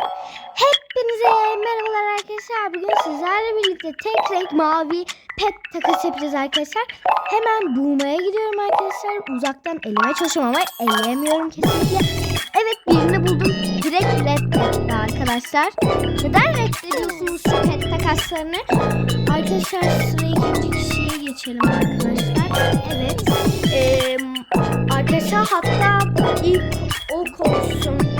Hepinize merhabalar arkadaşlar. Bugün sizlerle birlikte tek renk mavi pet takas yapacağız arkadaşlar. Hemen bulmaya gidiyorum arkadaşlar. Uzaktan elime çalışıyorum ama elleyemiyorum kesinlikle. Evet birini buldum. Direkt reddetti arkadaşlar. Neden reddediyorsunuz şu pet takaslarını? Arkadaşlar sıra ikinci kişiye geçelim arkadaşlar. Evet. Ee, arkadaşlar hatta ilk o konuşsun.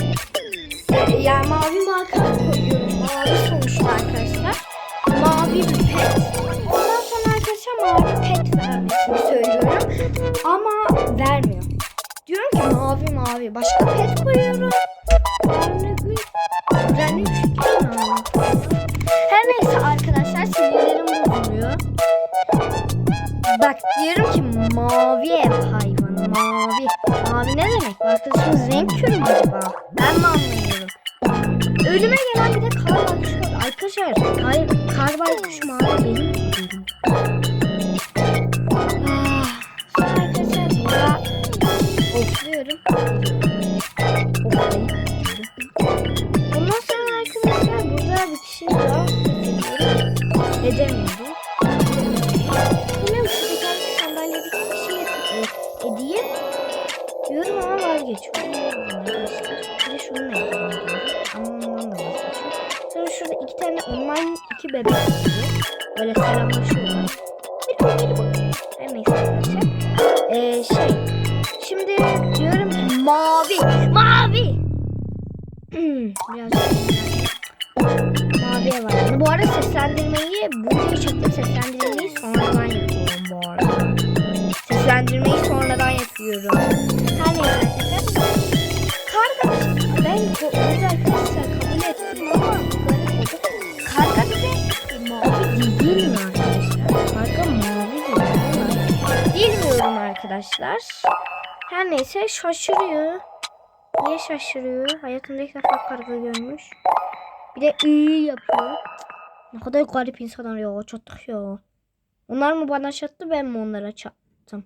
Söylüyorum. Ama vermiyor. Diyorum ki mavi mavi. Başka pet koyuyorum. Rengi. Her neyse arkadaşlar sinirlerim bozuluyor. Bak diyorum ki mavi ev hayvanı mavi. Mavi ne demek? Arkadaşımız renk körü mü acaba? Ben mi anlamıyorum? Ölüme gelen bir de kar baykuşu var. Arkadaşlar kar, kar baykuşu mavi benim Oflayıp Ondan sonra arkadaşlar burada bir kişi daha ediyorum. Edemiyorum. Bilmiyorum şu bir tane sandalyedeki kişiyi e, edeyim. Diyorum ama vazgeçiyorum. Bir de şunu da yapalım diyorum. Ama ondan da şurada iki tane online iki bebek oluyor. Böyle selamlaşıyorlar. Bir bu. Her neyse arkadaşlar. Ee, şey. Mavi. Mavi. Biraz Maviye var. Bu arada seslendirmeyi bu videoyu çektim seslendirmeyi sonradan yapıyorum bu arada. Seslendirmeyi sonradan yapıyorum. Her neyse arkadaşlar. Karga ben bu arada arkadaşlar kabul ettim ama. Karga bir de mavi değil mi arkadaşlar? Karga mavi değil mi? Bilmiyorum arkadaşlar. Her neyse şaşırıyor. Niye şaşırıyor? Hayatımda ilk defa karga görmüş. Bir de iyi yapıyor. Ne kadar garip insanlar ya. Çattık ya. Onlar mı bana çattı ben mi onlara çattım?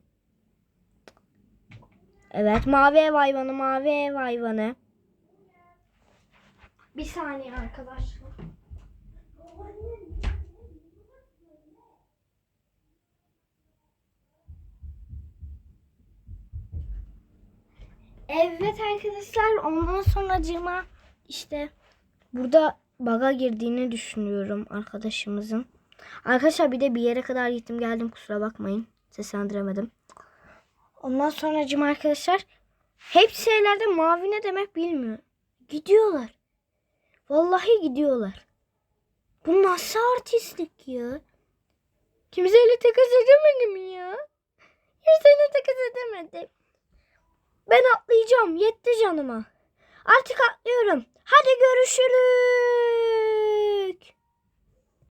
Evet mavi ev hayvanı mavi ev hayvanı. Bir saniye arkadaşlar. Evet arkadaşlar ondan sonra cıma işte burada baga girdiğini düşünüyorum arkadaşımızın. Arkadaşlar bir de bir yere kadar gittim geldim kusura bakmayın. Seslendiremedim. Ondan sonra cıma arkadaşlar hepsi şeylerde mavi ne demek bilmiyor. Gidiyorlar. Vallahi gidiyorlar. Bu nasıl artistlik ya? Kimseyle takas edemedim ya. Kimseyle takas edemedim. Ben atlayacağım. Yetti canıma. Artık atlıyorum. Hadi görüşürüz.